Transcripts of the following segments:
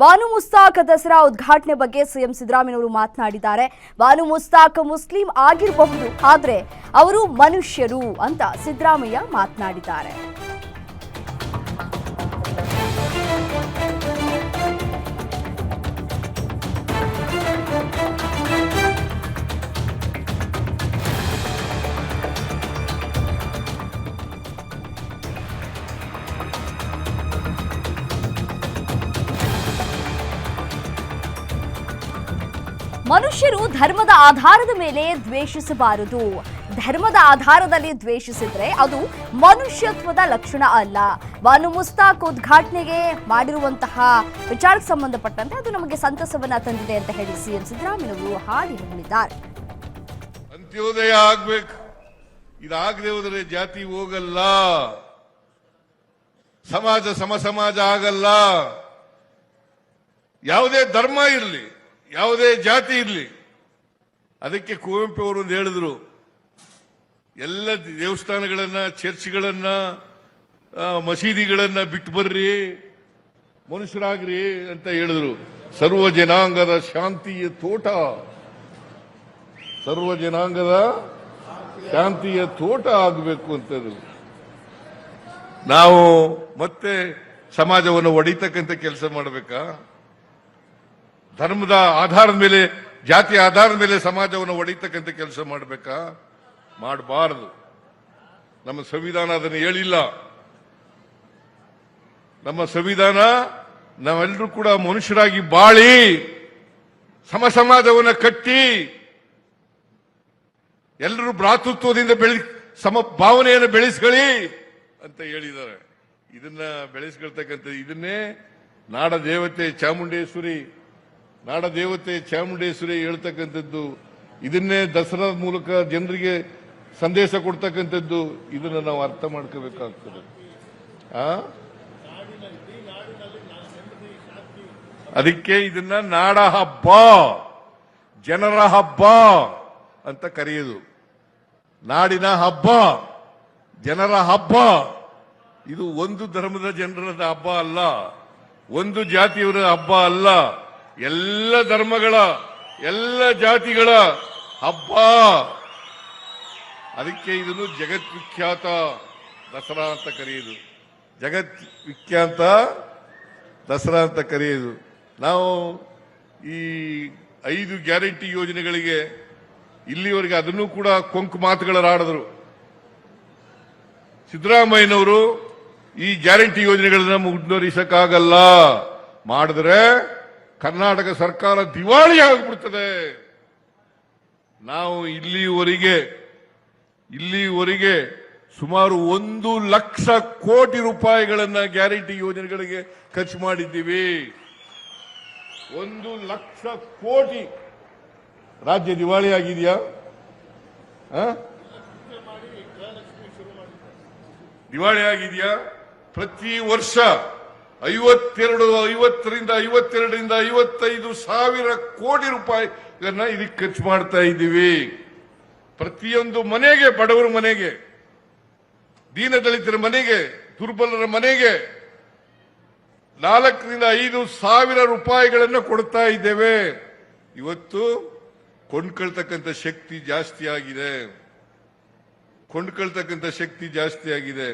ಬಾನು ಮುಸ್ತಾಕ್ ದಸರಾ ಉದ್ಘಾಟನೆ ಬಗ್ಗೆ ಸಿಎಂ ಸಿದ್ದರಾಮಯ್ಯವರು ಮಾತನಾಡಿದ್ದಾರೆ. ಬಾನು ಮುಸ್ತಾಕ್ ಮುಸ್ಲಿಂ ಆಗಿರಬಹುದು, ಆದರೆ ಅವರು ಮನುಷ್ಯರು ಅಂತ ಸಿದ್ದರಾಮಯ್ಯ ಮಾತನಾಡಿದ್ದಾರೆ. ಮನುಷ್ಯರು ಧರ್ಮದ ಆಧಾರದ ಮೇಲೆ ದ್ವೇಷಿಸಬಾರದು. ಧರ್ಮದ ಆಧಾರದಲ್ಲಿ ದ್ವೇಷಿಸಿದ್ರೆ ಅದು ಮನುಷ್ಯತ್ವದ ಲಕ್ಷಣ ಅಲ್ಲ. ಬಾನು ಮುಸ್ತಾಕ್ ಉದ್ಘಾಟನೆಗೆ ಮಾಡಿರುವಂತಹ ವಿಚಾರಕ್ಕೆ ಸಂಬಂಧಪಟ್ಟಂತೆ ಅದು ನಮಗೆ ಸಂತಸವನ್ನ ತಂದಿದೆ ಅಂತ ಹೇಳಿ ಸಿಎಂ ಸಿದ್ದರಾಮಯ್ಯ ಹಾಡಿ ಹೇಳಿದ್ದಾರೆ. ಅಂತ್ಯೋದಯ ಆಗ್ಬೇಕು. ಇದಾಗದೆ ಹೋದರೆ ಜಾತಿ ಹೋಗಲ್ಲ. ಸಮಾಜ ಸಮ ಸಮಾಜ ಆಗಲ್ಲ. ಯಾವುದೇ ಧರ್ಮ ಇರಲಿ. ಯಾವುದೇ ಜಾತಿ ಇರಲಿ. ಅದಕ್ಕೆ ಕುವೆಂಪು ಅವರು ಒಂದು ಹೇಳಿದ್ರು, ಎಲ್ಲ ದೇವಸ್ಥಾನಗಳನ್ನ, ಚರ್ಚ್ಗಳನ್ನ ಮಸೀದಿಗಳನ್ನ ಬಿಟ್ಟು ಬರ್ರಿ, ಮನುಷ್ಯರಾಗ್ರಿ ಅಂತ ಹೇಳಿದ್ರು. ಸರ್ವ ಜನಾಂಗದ ಶಾಂತಿಯ ತೋಟ. ಸರ್ವ ಜನಾಂಗದ ಶಾಂತಿಯ ತೋಟ ಆಗಬೇಕು ಅಂತದ್ದು ನಾವು ಮತ್ತೆ ಸಮಾಜವನ್ನು ಒಡಿತಕ್ಕಂಥ ಕೆಲಸ ಮಾಡಬೇಕಾ? ಧರ್ಮದ ಆಧಾರದ ಮೇಲೆ, ಜಾತಿ ಆಧಾರದ ಮೇಲೆ ಸಮಾಜವನ್ನು ಒಡೆಯತಕ್ಕಂಥ ಕೆಲಸ ಮಾಡಬೇಕಾ? ಮಾಡಬಾರದು. ನಮ್ಮ ಸಂವಿಧಾನ ಅದನ್ನು ಹೇಳಿಲ್ಲ. ನಮ್ಮ ಸಂವಿಧಾನ ನಾವೆಲ್ಲರೂ ಕೂಡ ಮನುಷ್ಯರಾಗಿ ಬಾಳಿ ಸಮ ಸಮಾಜವನ್ನು ಕಟ್ಟಿ, ಎಲ್ಲರೂ ಭ್ರಾತೃತ್ವದಿಂದ ಬೆಳಿ, ಸಮ ಭಾವನೆಯನ್ನು ಬೆಳೆಸ್ಕೊಳ್ಳಿ ಅಂತ ಹೇಳಿದ್ದಾರೆ. ಇದನ್ನ ಬೆಳೆಸ್ಕೊಳ್ತಕ್ಕಂಥ ಇದನ್ನೇ ನಾಡ ದೇವತೆ ಚಾಮುಂಡೇಶ್ವರಿ ನಾಡ ದೇವತೆ ಚಾಮುಂಡೇಶ್ವರಿ ಹೇಳ್ತಕ್ಕಂಥದ್ದು, ಇದನ್ನೇ ದಸರಾ ಮೂಲಕ ಜನರಿಗೆ ಸಂದೇಶ ಕೊಡ್ತಕ್ಕಂಥದ್ದು, ಇದನ್ನ ನಾವು ಅರ್ಥ ಮಾಡ್ಕೋಬೇಕಾಗ್ತದೆ. ಆ? ಅದಕ್ಕೆ ಇದನ್ನ ನಾಡ ಹಬ್ಬ, ಜನರ ಹಬ್ಬ ಅಂತ ಕರೆಯೋದು. ನಾಡಿನ ಹಬ್ಬ, ಜನರ ಹಬ್ಬ. ಇದು ಒಂದು ಧರ್ಮದ ಜನರ ಹಬ್ಬ ಅಲ್ಲ, ಒಂದು ಜಾತಿಯವರ ಹಬ್ಬ ಅಲ್ಲ. ಎಲ್ಲ ಧರ್ಮಗಳ, ಎಲ್ಲ ಜಾತಿಗಳ ಹಬ್ಬ. ಅದಕ್ಕೆ ಇದನ್ನು ಜಗದ್ವಿಖ್ಯಾತ ದಸರಾ ಅಂತ ಕರೆಯೋದು. ಜಗತ್ ವಿಖ್ಯಾತ ದಸರಾ ಅಂತ ಕರೆಯೋದು. ನಾವು ಈ ಐದು ಗ್ಯಾರಂಟಿ ಯೋಜನೆಗಳಿಗೆ ಇಲ್ಲಿವರೆಗೆ ಅದನ್ನು ಕೂಡ ಕೊಂಕು ಮಾತುಗಳಾಡಿದ್ರು. ಸಿದ್ದರಾಮಯ್ಯನವರು ಈ ಗ್ಯಾರಂಟಿ ಯೋಜನೆಗಳನ್ನ ಮುಂದುವರಿಸಕ್ಕಾಗಲ್ಲ ಮಾಡಿದ್ರೆ ಕರ್ನಾಟಕ ಸರ್ಕಾರ ದಿವಾಳಿ ಆಗಿಬಿಡ್ತದೆ. ನಾವು ಇಲ್ಲಿವರೆಗೆ ಇಲ್ಲಿವರೆಗೆ ಸುಮಾರು ಒಂದು ಲಕ್ಷ ಕೋಟಿ ರೂಪಾಯಿಗಳನ್ನ ಗ್ಯಾರಂಟಿ ಯೋಜನೆಗಳಿಗೆ ಖರ್ಚು ಮಾಡಿದ್ದೀವಿ. ಒಂದು ಲಕ್ಷ ಕೋಟಿ. ರಾಜ್ಯ ದಿವಾಳಿ ಆಗಿದೆಯಾ? ದಿವಾಳಿ ಆಗಿದೆಯಾ? ಪ್ರತಿ ವರ್ಷ ಐವತ್ತೆರಡು, ಐವತ್ತರಿಂದ ಐವತ್ತೆರಡರಿಂದ ಐವತ್ತೈದು ಸಾವಿರ ಕೋಟಿ ರೂಪಾಯಿಗಳನ್ನ ಇದಕ್ಕೆ ಖರ್ಚು ಮಾಡ್ತಾ ಇದ್ದೀವಿ. ಪ್ರತಿಯೊಂದು ಮನೆಗೆ, ಬಡವರ ಮನೆಗೆ, ದೀನದಲಿತರ ಮನೆಗೆ, ದುರ್ಬಲರ ಮನೆಗೆ ನಾಲ್ಕರಿಂದ ಐದು ಸಾವಿರ ರೂಪಾಯಿಗಳನ್ನು ಕೊಡ್ತಾ ಇದ್ದೇವೆ. ಇವತ್ತು ಕೊಂಡ್ಕೊಳ್ತಕ್ಕಂಥ ಶಕ್ತಿ ಜಾಸ್ತಿ ಆಗಿದೆ. ಕೊಂಡ್ಕೊಳ್ತಕ್ಕಂಥ ಶಕ್ತಿ ಜಾಸ್ತಿ ಆಗಿದೆ.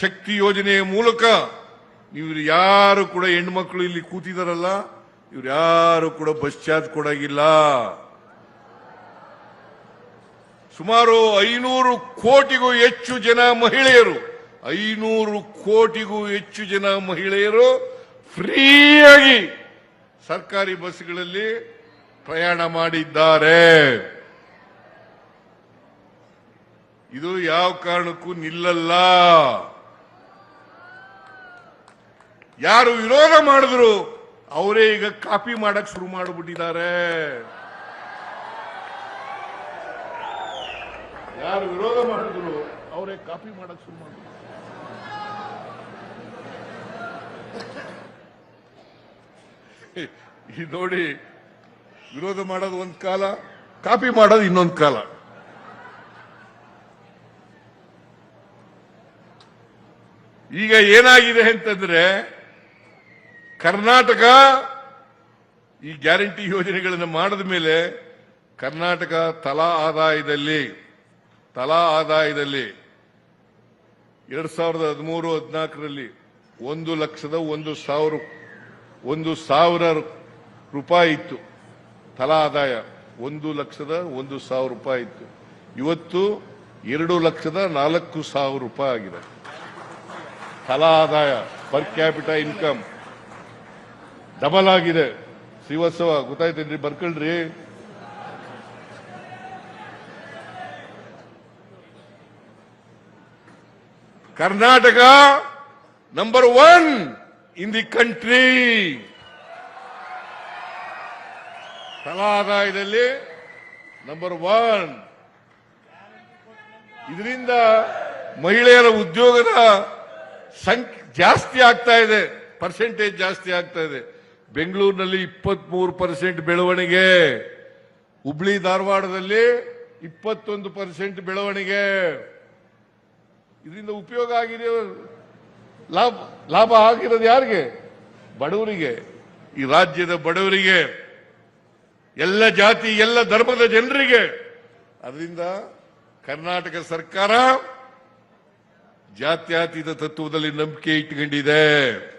ಶಕ್ತಿ ಯೋಜನೆಯ ಮೂಲಕ ಇವ್ರು ಯಾರು ಕೂಡ ಹೆಣ್ಮಕ್ಳು ಇಲ್ಲಿ ಕೂತಿದಾರಲ್ಲ, ಇವ್ರು ಯಾರು ಕೂಡ ಬಸ್ ಚಾರ್ಜ್ ಕೊಡಾಗಿಲ್ಲ. ಸುಮಾರು ಐನೂರು ಕೋಟಿಗೂ ಹೆಚ್ಚು ಜನ ಮಹಿಳೆಯರು, ಐನೂರು ಕೋಟಿಗೂ ಹೆಚ್ಚು ಜನ ಮಹಿಳೆಯರು ಫ್ರೀಯಾಗಿ ಸರ್ಕಾರಿ ಬಸ್ಗಳಲ್ಲಿ ಪ್ರಯಾಣ ಮಾಡಿದ್ದಾರೆ. ಇದು ಯಾವ ಕಾರಣಕ್ಕೂ ನಿಲ್ಲಲ್ಲ. ಯಾರು ವಿರೋಧ ಮಾಡಿದ್ರು, ಅವರೇ ಈಗ ಕಾಪಿ ಮಾಡಕ್ ಶುರು ಮಾಡಿಬಿಟ್ಟಿದ್ದಾರೆ. ಯಾರು ವಿರೋಧ ಮಾಡಿದ್ರು, ಅವರೇ ಕಾಪಿ ಮಾಡಕ್ ಶುರು ಮಾಡಿದ್ರು ಈ ನೋಡಿ, ವಿರೋಧ ಮಾಡೋದು ಒಂದ್ ಕಾಲ, ಕಾಪಿ ಮಾಡೋದು ಇನ್ನೊಂದು ಕಾಲ. ಈಗ ಏನಾಗಿದೆ ಅಂತಂದ್ರೆ ಕರ್ನಾಟಕ ಈ ಗ್ಯಾರಂಟಿ ಯೋಜನೆಗಳನ್ನು ಮಾಡಿದ ಮೇಲೆ ಕರ್ನಾಟಕ ತಲಾ ಆದಾಯದಲ್ಲಿ ತಲಾ ಆದಾಯದಲ್ಲಿ ಎರಡ್ ಸಾವಿರದ ಹದಿಮೂರು ಹದಿನಾಲ್ಕರಲ್ಲಿ ಒಂದು ಲಕ್ಷದ ಒಂದು ಸಾವಿರ ಒಂದು ಸಾವಿರ ರೂಪಾಯಿ ಇತ್ತು. ತಲಾ ಆದಾಯ ಒಂದು ಲಕ್ಷದ ಒಂದು ಸಾವಿರ ರೂಪಾಯಿ ಇತ್ತು. ಇವತ್ತು ಎರಡು ಲಕ್ಷದ ನಾಲ್ಕು ಸಾವಿರ ರೂಪಾಯಿ ಆಗಿದೆ. ತಲಾ ಆದಾಯ ಪರ್ ಕ್ಯಾಪಿಟಲ್ ಇನ್ಕಮ್ ಡಬಲ್ ಆಗಿದೆ. ಶ್ರೀವತ್ಸವ, ಗೊತ್ತಾಯ್ತೇನ್ರಿ, ಬರ್ಕೊಳ್ರಿ. Karnataka number one in the country ತಲಾ ಆದಾಯದಲ್ಲಿ ನಂಬರ್ ಒನ್ ಇದರಿಂದ ಮಹಿಳೆಯರ ಉದ್ಯೋಗದ ಸಂಖ್ಯೆ ಜಾಸ್ತಿ ಆಗ್ತಾ ಇದೆ ಪರ್ಸೆಂಟೇಜ್ ಜಾಸ್ತಿ ಆಗ್ತಾ ಇದೆ. ಬೆಂಗಳೂರಿನಲ್ಲಿ ಇಪ್ಪತ್ಮೂರು ಪರ್ಸೆಂಟ್ ಬೆಳವಣಿಗೆ. ಹುಬ್ಳಿ ಧಾರವಾಡದಲ್ಲಿ ಇಪ್ಪತ್ತೊಂದು ಪರ್ಸೆಂಟ್ ಬೆಳವಣಿಗೆ. ಇದರಿಂದ ಉಪಯೋಗ ಆಗಿದೆ. ಲಾಭ ಲಾಭ ಆಗಿರೋದು ಯಾರಿಗೆ? ಬಡವರಿಗೆ. ಈ ರಾಜ್ಯದ ಬಡವರಿಗೆ. ಎಲ್ಲ ಜಾತಿ, ಎಲ್ಲ ಧರ್ಮದ ಜನರಿಗೆ. ಅದರಿಂದ ಕರ್ನಾಟಕ ಸರ್ಕಾರ ಜಾತ್ಯಾತೀತ ತತ್ವದಲ್ಲಿ ನಂಬಿಕೆ ಇಟ್ಕೊಂಡಿದೆ.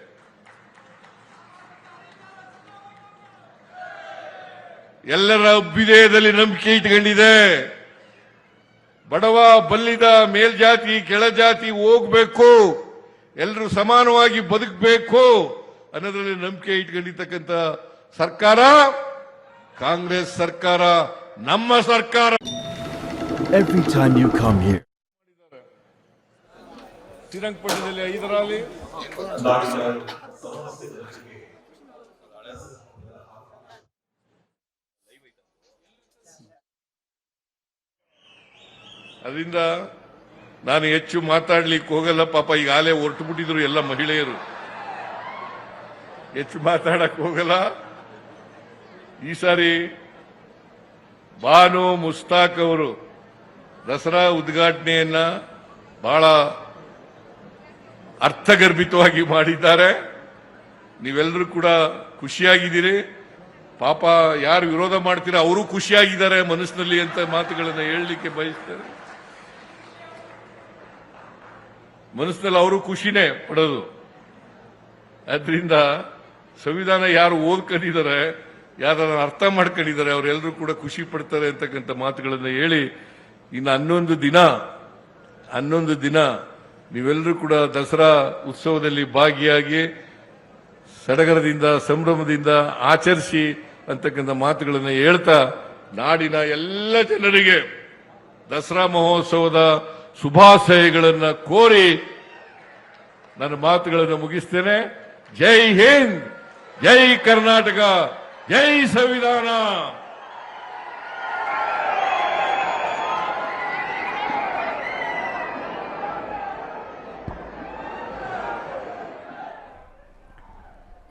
ಎಲ್ಲರ ಅಭ್ಯುದಯದಲ್ಲಿ ನಂಬಿಕೆ ಇಟ್ಕೊಂಡಿದೆ. ಬಡವ ಬಲ್ಲಿದ ಮೇಲ್ಜಾತಿ ಕೆಳಜಾತಿ ಹೋಗ್ಬೇಕು ಎಲ್ಲರೂ ಸಮಾನವಾಗಿ ಬದುಕಬೇಕು ಅನ್ನೋದ್ರಲ್ಲಿ ನಂಬಿಕೆ ಇಟ್ಕೊಂಡಿರ್ತಕ್ಕಂಥ ಸರ್ಕಾರ ಕಾಂಗ್ರೆಸ್ ಸರ್ಕಾರ ನಮ್ಮ ಸರ್ಕಾರ. ಶ್ರೀರಂಗಪಟ್ಟಣದಲ್ಲಿ ಐದರಲ್ಲಿ. ಅದರಿಂದ ನಾನು ಹೆಚ್ಚು ಮಾತಾಡ್ಲಿಕ್ಕೆ ಹೋಗಲ್ಲ, ಪಾಪ ಈಗ ಆಲೆ ಹೊರಟು ಬಿಟ್ಟಿದ್ರು ಎಲ್ಲ ಮಹಿಳೆಯರು. ಹೆಚ್ಚು ಮಾತಾಡಕ್ ಹೋಗಲ್ಲ. ಈ ಸಾರಿ ಬಾನು ಮುಸ್ತಾಕ್ ಅವರು ದಸರಾ ಉದ್ಘಾಟನೆಯನ್ನ ಬಹಳ ಅರ್ಥಗರ್ಭಿತವಾಗಿ ಮಾಡಿದ್ದಾರೆ. ನೀವೆಲ್ಲರೂ ಕೂಡ ಖುಷಿಯಾಗಿದ್ದೀರಿ. ಪಾಪ ಯಾರು ವಿರೋಧ ಮಾಡ್ತೀರಾ ಅವರು ಖುಷಿಯಾಗಿದ್ದಾರೆ ಮನಸ್ಸಿನಲ್ಲಿ ಅಂತ ಮಾತುಗಳನ್ನು ಹೇಳಲಿಕ್ಕೆ ಬಯಸ್ತಾರೆ ಮನಸ್ಸಿನಲ್ಲಿ ಅವರು ಖುಷಿನೇ ಪಡೋದು. ಆದ್ರಿಂದ ಸಂವಿಧಾನ ಯಾರು ಓದ್ಕೊಂಡಿದ್ದಾರೆ ಯಾರು ಅರ್ಥ ಮಾಡ್ಕೊಂಡಿದ್ದಾರೆ, ಅವರೆಲ್ಲರೂ ಕೂಡ ಖುಷಿ ಪಡ್ತಾರೆ ಅಂತಕ್ಕಂಥ ಮಾತುಗಳನ್ನು ಹೇಳಿ, ಇನ್ನು ಹನ್ನೊಂದು ದಿನ ಹನ್ನೊಂದು ದಿನ ನೀವೆಲ್ಲರೂ ಕೂಡ ದಸರಾ ಉತ್ಸವದಲ್ಲಿ ಭಾಗಿಯಾಗಿ ಸಡಗರದಿಂದ, ಸಂಭ್ರಮದಿಂದ ಆಚರಿಸಿ ಅಂತಕ್ಕಂಥ ಮಾತುಗಳನ್ನು ಹೇಳ್ತಾ, ನಾಡಿನ ಎಲ್ಲ ಜನರಿಗೆ ದಸರಾ ಮಹೋತ್ಸವದ ಶುಭಾಶಯಗಳನ್ನು ಕೋರಿ ನನ್ನ ಮಾತುಗಳನ್ನು ಮುಗಿಸ್ತೇನೆ. ಜೈ ಹಿಂದ್, ಜೈ ಕರ್ನಾಟಕ, ಜೈ ಸಂವಿಧಾನ.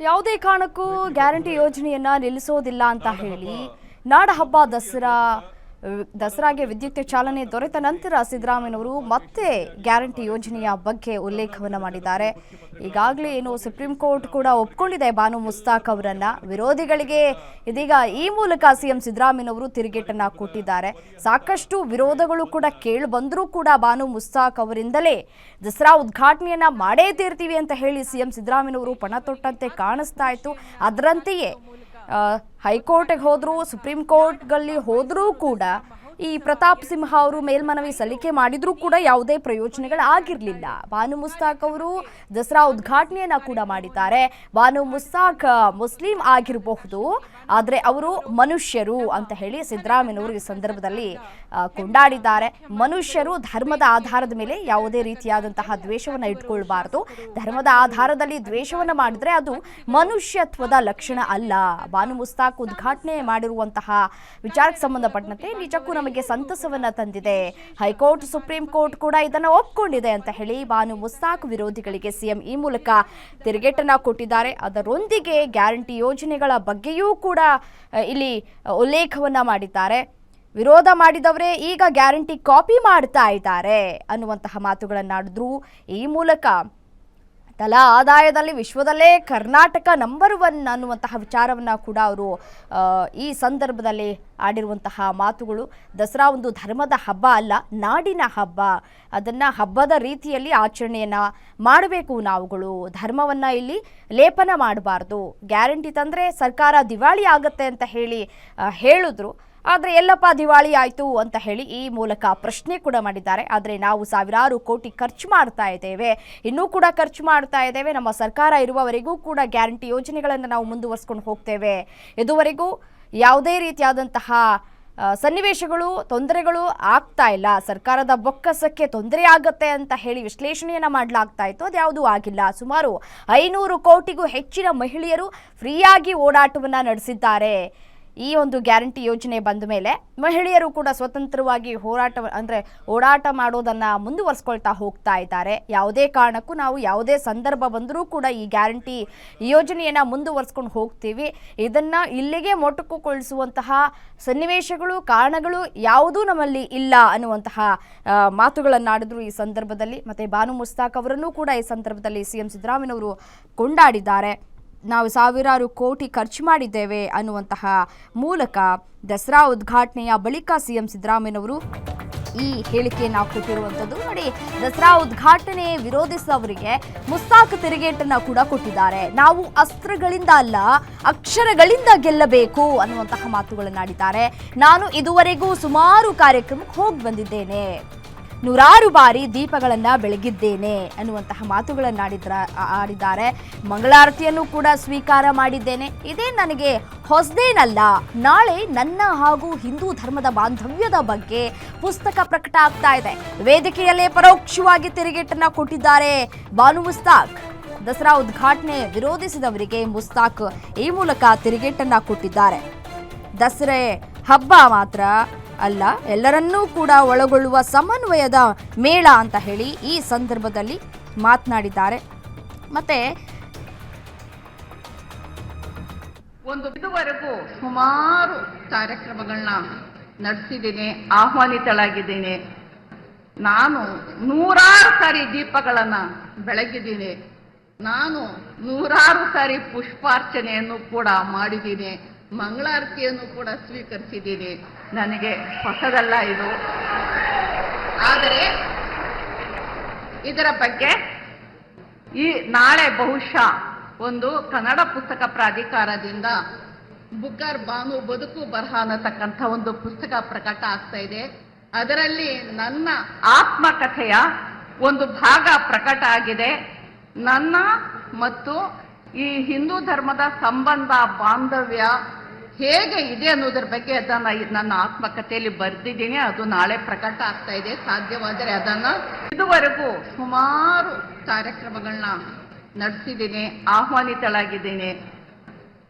ಯಾವುದೇ ಕಾರಣಕ್ಕೂ ಗ್ಯಾರಂಟಿ ಯೋಜನೆಯನ್ನ ನಿಲ್ಲಿಸೋದಿಲ್ಲ ಅಂತ ಹೇಳಿ ನಾಡಹಬ್ಬ ದಸರಾ ದಸರಾಗೆ ವಿದ್ಯುತ್ ಚಾಲನೆ ದೊರೆತ ನಂತರ ಸಿದ್ದರಾಮಯ್ಯನವರು ಮತ್ತೆ ಗ್ಯಾರಂಟಿ ಯೋಜನೆಯ ಬಗ್ಗೆ ಉಲ್ಲೇಖವನ್ನು ಮಾಡಿದ್ದಾರೆ. ಈಗಾಗಲೇ ಏನು ಸುಪ್ರೀಂ ಕೋರ್ಟ್ ಕೂಡ ಒಪ್ಕೊಂಡಿದೆ ಬಾನು ಮುಸ್ತಾಕ್ ಅವರನ್ನ. ವಿರೋಧಿಗಳಿಗೆ ಇದೀಗ ಈ ಮೂಲಕ ಸಿಎಂ ಸಿದ್ದರಾಮಯ್ಯನವರು ತಿರುಗೇಟನ್ನ ಕೊಟ್ಟಿದ್ದಾರೆ. ಸಾಕಷ್ಟು ವಿರೋಧಗಳು ಕೂಡ ಕೇಳಿ ಬಂದರೂ ಕೂಡ ಬಾನು ಮುಸ್ತಾಕ್ ಅವರಿಂದಲೇ ದಸರಾ ಉದ್ಘಾಟನೆಯನ್ನ ಮಾಡೇ ತೀರ್ತೀವಿ ಅಂತ ಹೇಳಿ ಸಿಎಂ ಸಿದ್ದರಾಮಯ್ಯನವರು ಪಣ ತೊಟ್ಟಂತೆ ಕಾಣಿಸ್ತಾ ಇತ್ತು. ಅದರಂತೆಯೇ ಹೈಕೋರ್ಟ್ಗೆ ಹೋದರೂ ಸುಪ್ರೀಂ ಕೋರ್ಟ್ಗಳಲ್ಲಿ ಹೋದರೂ ಕೂಡ ಈ ಪ್ರತಾಪ್ ಸಿಂಹ ಅವರು ಮೇಲ್ಮನವಿ ಸಲ್ಲಿಕೆ ಮಾಡಿದ್ರೂ ಕೂಡ ಯಾವುದೇ ಪ್ರಯೋಜನಗಳು ಆಗಿರಲಿಲ್ಲ. ಬಾನು ಮುಸ್ತಾಕ್ ಅವರು ದಸರಾ ಉದ್ಘಾಟನೆಯನ್ನ ಕೂಡ ಮಾಡಿದ್ದಾರೆ. ಬಾನು ಮುಸ್ತಾಕ್ ಮುಸ್ಲಿಂ ಆಗಿರಬಹುದು, ಆದರೆ ಅವರು ಮನುಷ್ಯರು ಅಂತ ಹೇಳಿ ಸಿದ್ದರಾಮಯ್ಯನವರು ಈ ಸಂದರ್ಭದಲ್ಲಿ ಕೊಂಡಾಡಿದ್ದಾರೆ. ಮನುಷ್ಯರು ಧರ್ಮದ ಆಧಾರದ ಮೇಲೆ ಯಾವುದೇ ರೀತಿಯಾದಂತಹ ದ್ವೇಷವನ್ನ ಇಟ್ಕೊಳ್ಬಾರ್ದು. ಧರ್ಮದ ಆಧಾರದಲ್ಲಿ ದ್ವೇಷವನ್ನ ಮಾಡಿದ್ರೆ ಅದು ಮನುಷ್ಯತ್ವದ ಲಕ್ಷಣ ಅಲ್ಲ. ಬಾನು ಮುಸ್ತಾಕ್ ಉದ್ಘಾಟನೆ ಮಾಡಿರುವಂತಹ ವಿಚಾರಕ್ಕೆ ಸಂಬಂಧಪಟ್ಟಂತೆ ನಿಜಕ್ಕೂ ನಮಗೆ ಸಂತಸವನ್ನ ತಂದಿದೆ. ಹೈಕೋರ್ಟ್, ಸುಪ್ರೀಂ ಕೋರ್ಟ್ ಕೂಡ ಇದನ್ನ ಒಪ್ಕೊಂಡಿದೆ ಅಂತ ಹೇಳಿ ಬಾನು ಮುಸ್ತಾಕ್ ವಿರೋಧಿಗಳಿಗೆ ಸಿಎಂ ಈ ಮೂಲಕ ತಿರುಗೇಟನ್ನ ಕೊಟ್ಟಿದ್ದಾರೆ. ಅದರೊಂದಿಗೆ ಗ್ಯಾರಂಟಿ ಯೋಜನೆಗಳ ಬಗ್ಗೆಯೂ ಕೂಡ ಇಲ್ಲಿ ಉಲ್ಲೇಖವನ್ನ ಮಾಡಿದ್ದಾರೆ. ವಿರೋಧ ಮಾಡಿದವರೇ ಈಗ ಗ್ಯಾರಂಟಿ ಕಾಪಿ ಮಾಡ್ತಾ ಇದ್ದಾರೆ ಅನ್ನುವಂತಹ ಮಾತುಗಳನ್ನಾಡಿದ್ರು. ಈ ಮೂಲಕ ತಲಾ ಆದಾಯದಲ್ಲಿ ವಿಶ್ವದಲ್ಲೇ ಕರ್ನಾಟಕ ನಂಬರ್ ಒನ್ ಅನ್ನುವಂತಹ ವಿಚಾರವನ್ನು ಕೂಡ ಅವರು ಈ ಸಂದರ್ಭದಲ್ಲಿ ಆಡಿರುವಂತಹ ಮಾತುಗಳು. ದಸರಾ ಒಂದು ಧರ್ಮದ ಹಬ್ಬ ಅಲ್ಲ, ನಾಡಿನ ಹಬ್ಬ. ಅದನ್ನು ಹಬ್ಬದ ರೀತಿಯಲ್ಲಿ ಆಚರಣೆಯನ್ನು ಮಾಡಬೇಕು ನಾವುಗಳು. ಧರ್ಮವನ್ನು ಇಲ್ಲಿ ಲೇಪನ ಮಾಡಬಾರ್ದು. ಗ್ಯಾರಂಟಿ ತಂದರೆ ಸರ್ಕಾರ ದಿವಾಳಿ ಆಗುತ್ತೆ ಅಂತ ಹೇಳಿ ಹೇಳಿದ್ರು. ಆದರೆ ಎಲ್ಲಪ್ಪ ದಿವಾಳಿ ಆಯಿತು ಅಂತ ಹೇಳಿ ಈ ಮೂಲಕ ಪ್ರಶ್ನೆ ಕೂಡ ಮಾಡಿದ್ದಾರೆ. ಆದರೆ ನಾವು ಸಾವಿರಾರು ಕೋಟಿ ಖರ್ಚು ಮಾಡ್ತಾ ಇದ್ದೇವೆ. ಇನ್ನೂ ಕೂಡ ಖರ್ಚು ಮಾಡ್ತಾ ಇದ್ದೇವೆ. ನಮ್ಮ ಸರ್ಕಾರ ಇರುವವರೆಗೂ ಕೂಡ ಗ್ಯಾರಂಟಿ ಯೋಜನೆಗಳನ್ನು ನಾವು ಮುಂದುವರಿಸ್ಕೊಂಡು ಹೋಗ್ತೇವೆ. ಇದುವರೆಗೂ ಯಾವುದೇ ರೀತಿಯಾದಂತಹ ಸನ್ನಿವೇಶಗಳು, ತೊಂದರೆಗಳು ಆಗ್ತಾ ಇಲ್ಲ. ಸರ್ಕಾರದ ಬೊಕ್ಕಸಕ್ಕೆ ತೊಂದರೆ ಆಗತ್ತೆ ಅಂತ ಹೇಳಿ ವಿಶ್ಲೇಷಣೆಯನ್ನ ಮಾಡಲಾಗ್ತಾ ಇತ್ತು. ಅದ್ಯಾವುದೂ ಆಗಿಲ್ಲ. ಸುಮಾರು ಐನೂರು ಕೋಟಿಗೂ ಹೆಚ್ಚಿನ ಮಹಿಳೆಯರು ಫ್ರೀಯಾಗಿ ಓಡಾಟವನ್ನ ನಡೆಸಿದ್ದಾರೆ. ಈ ಒಂದು ಗ್ಯಾರಂಟಿ ಯೋಜನೆ ಬಂದ ಮೇಲೆ ಮಹಿಳೆಯರು ಕೂಡ ಸ್ವತಂತ್ರವಾಗಿ ಹೋರಾಟ, ಅಂದರೆ ಓಡಾಟ ಮಾಡೋದನ್ನು ಮುಂದುವರಿಸ್ಕೊಳ್ತಾ ಹೋಗ್ತಾ ಇದ್ದಾರೆ. ಯಾವುದೇ ಕಾರಣಕ್ಕೂ ನಾವು ಯಾವುದೇ ಸಂದರ್ಭ ಬಂದರೂ ಕೂಡ ಈ ಗ್ಯಾರಂಟಿ ಯೋಜನೆಯನ್ನು ಮುಂದುವರಿಸ್ಕೊಂಡು ಹೋಗ್ತೀವಿ. ಇದನ್ನು ಇಲ್ಲಿಗೆ ಮೊಟಕುಗೊಳಿಸುವಂತಹ ಸನ್ನಿವೇಶಗಳು, ಕಾರಣಗಳು ಯಾವುದೂ ನಮ್ಮಲ್ಲಿ ಇಲ್ಲ ಅನ್ನುವಂತಹ ಮಾತುಗಳನ್ನಾಡಿದ್ರು ಈ ಸಂದರ್ಭದಲ್ಲಿ. ಮತ್ತು ಬಾನು ಮುಸ್ತಾಕ್ ಅವರನ್ನು ಕೂಡ ಈ ಸಂದರ್ಭದಲ್ಲಿ ಸಿ ಎಂ ಸಿದ್ದರಾಮಯ್ಯನವರು ಕೊಂಡಾಡಿದ್ದಾರೆ. ನಾವು ಸಾವಿರಾರು ಕೋಟಿ ಖರ್ಚು ಮಾಡಿದ್ದೇವೆ ಅನ್ನುವಂತಹ ಮೂಲಕ ದಸರಾ ಉದ್ಘಾಟನೆಯ ಬಳಿಕ ಸಿಎಂ ಸಿದ್ದರಾಮಯ್ಯನವರು ಈ ಹೇಳಿಕೆಯನ್ನು ಕೊಟ್ಟಿರುವಂಥದ್ದು ನೋಡಿ, ದಸರಾ ಉದ್ಘಾಟನೆ ವಿರೋಧಿಸುವವರಿಗೆ ಮುಸ್ತಾಕ್ ತಿರುಗೇಟನ್ನು ಕೂಡ ಕೊಟ್ಟಿದ್ದಾರೆ. ನಾವು ಅಸ್ತ್ರಗಳಿಂದ ಅಲ್ಲ, ಅಕ್ಷರಗಳಿಂದ ಗೆಲ್ಲಬೇಕು ಅನ್ನುವಂತಹ ಮಾತುಗಳನ್ನಾಡಿದ್ದಾರೆ. ನಾನು ಇದುವರೆಗೂ ಸುಮಾರು ಕಾರ್ಯಕ್ರಮಕ್ಕೆ ಹೋಗಿ ಬಂದಿದ್ದೇನೆ. ನೂರಾರು ಬಾರಿ ದೀಪಗಳನ್ನು ಬೆಳಗಿದ್ದೇನೆ ಅನ್ನುವಂತಹ ಮಾತುಗಳನ್ನಾಡಿದ್ರ ಆಡಿದ್ದಾರೆ. ಮಂಗಳಾರತಿಯನ್ನು ಕೂಡ ಸ್ವೀಕಾರ ಮಾಡಿದ್ದೇನೆ. ಇದೇ ನನಗೆ ಹೊಸದೇನಲ್ಲ, ನಾಳೆ ನನ್ನ ಹಾಗೂ ಹಿಂದೂ ಧರ್ಮದ ಬಾಂಧವ್ಯದ ಬಗ್ಗೆ ಪುಸ್ತಕ ಪ್ರಕಟ ಆಗ್ತಾ ಇದೆ. ವೇದಿಕೆಯಲ್ಲೇ ಪರೋಕ್ಷವಾಗಿ ತಿರುಗೇಟನ್ನ ಕೊಟ್ಟಿದ್ದಾರೆ ಬಾನು ಮುಸ್ತಾಕ್. ದಸರಾ ಉದ್ಘಾಟನೆ ವಿರೋಧಿಸಿದವರಿಗೆ ಮುಸ್ತಾಕ್ ಈ ಮೂಲಕ ತಿರುಗೇಟನ್ನ ಕೊಟ್ಟಿದ್ದಾರೆ. ದಸರೆ ಹಬ್ಬ ಮಾತ್ರ ಅಲ್ಲ, ಎಲ್ಲರನ್ನೂ ಕೂಡ ಒಳಗೊಳ್ಳುವ ಸಮನ್ವಯದ ಮೇಳ ಅಂತ ಹೇಳಿ ಈ ಸಂದರ್ಭದಲ್ಲಿ ಮಾತನಾಡಿದ್ದಾರೆ. ಮತ್ತೆ ಒಂದು ಇದುವರೆಗೂ ಸುಮಾರು ಕಾರ್ಯಕ್ರಮಗಳನ್ನ ನಡೆಸಿದ್ದೀನಿ, ಆಹ್ವಾನಿತಳಾಗಿದ್ದೀನಿ. ನಾನು ನೂರಾರು ಸಾರಿ ದೀಪಗಳನ್ನು ಬೆಳಗಿದ್ದೀನಿ. ನಾನು ನೂರಾರು ಸಾರಿ ಪುಷ್ಪಾರ್ಚನೆಯನ್ನು ಕೂಡ ಮಾಡಿದ್ದೀನಿ. ಮಂಗಳಾರತಿಯನ್ನು ಕೂಡ ಸ್ವೀಕರಿಸಿದ್ದೀನಿ ನನಗೆ ಹೊಸದಲ್ಲ ಇದು. ಆದರೆ ಇದರ ಬಗ್ಗೆ ಈ ನಾಳೆ ಬಹುಶಃ ಒಂದು ಕನ್ನಡ ಪುಸ್ತಕ ಪ್ರಾಧಿಕಾರದಿಂದ ಬುಕ್ಕರ್ ಬಾನು ಬದುಕು ಬರಹ ಅನ್ನತಕ್ಕಂಥ ಒಂದು ಪುಸ್ತಕ ಪ್ರಕಟ ಆಗ್ತಾ ಇದೆ. ಅದರಲ್ಲಿ ನನ್ನ ಆತ್ಮಕಥೆಯ ಒಂದು ಭಾಗ ಪ್ರಕಟ ಆಗಿದೆ. ನನ್ನ ಮತ್ತು ಈ ಹಿಂದೂ ಧರ್ಮದ ಸಂಬಂಧ, ಬಾಂಧವ್ಯ ಹೇಗೆ ಇದೆ ಅನ್ನೋದ್ರ ಬಗ್ಗೆ ಅದನ್ನ ನನ್ನ ಆತ್ಮಕಥೆಯಲ್ಲಿ ಬರೆದಿದ್ದೀನಿ. ಅದು ನಾಳೆ ಪ್ರಕಟ ಆಗ್ತಾ ಇದೆ. ಸಾಧ್ಯವಾದರೆ ಅದನ್ನ ಇದುವರೆಗೂ ಸುಮಾರು ಕಾರ್ಯಕ್ರಮಗಳನ್ನ ನಡೆಸಿದ್ದೀನಿ, ಆಹ್ವಾನಿತಳಾಗಿದ್ದೀನಿ.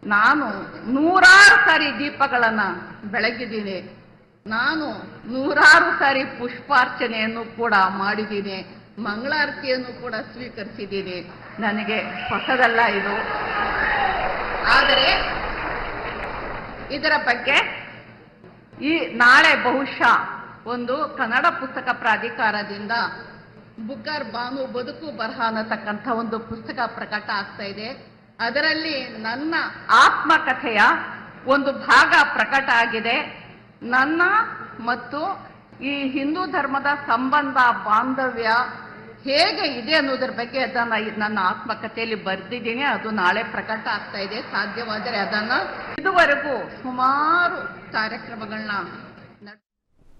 ನಾನು ನೂರಾರು ಸಾರಿ ದೀಪಗಳನ್ನ ಬೆಳಗಿದ್ದೀನಿ. ನಾನು ನೂರಾರು ಸಾರಿ ಪುಷ್ಪಾರ್ಚನೆಯನ್ನು ಕೂಡ ಮಾಡಿದ್ದೀನಿ. ಮಂಗಳಾರತಿಯನ್ನು ಕೂಡ ಸ್ವೀಕರಿಸಿದ್ದೀನಿ. ನನಗೆ ಹೊಸದಲ್ಲ ಇದು. ಆದರೆ ಇದರ ಬಗ್ಗೆ ಈ ನಾಳೆ ಬಹುಶಃ ಒಂದು ಕನ್ನಡ ಪುಸ್ತಕ ಪ್ರಾಧಿಕಾರದಿಂದ ಬುಕ್ಕರ್ ಬಾನು ಬದುಕು ಬರಹ ಅನ್ನತಕ್ಕಂಥ ಒಂದು ಪುಸ್ತಕ ಪ್ರಕಟ ಆಗ್ತಾ ಇದೆ. ಅದರಲ್ಲಿ ನನ್ನ ಆತ್ಮಕಥೆಯ ಒಂದು ಭಾಗ ಪ್ರಕಟ ಆಗಿದೆ. ನನ್ನ ಮತ್ತು ಈ ಹಿಂದೂ ಧರ್ಮದ ಸಂಬಂಧ ಬಾಂಧವ್ಯ ಹೇಗೆ ಇದೆ ಅನ್ನೋದ್ರ ಬಗ್ಗೆ ಅದನ್ನ ನನ್ನ ಆತ್ಮಕಥೆಯಲ್ಲಿ ಬರೆದಿದ್ದೀನಿ. ಅದು ನಾಳೆ ಪ್ರಕಟ ಆಗ್ತಾ ಇದೆ. ಸಾಧ್ಯವಾದರೆ ಅದನ್ನ ಇದುವರೆಗೂ ಸುಮಾರು ಕಾರ್ಯಕ್ರಮಗಳನ್ನ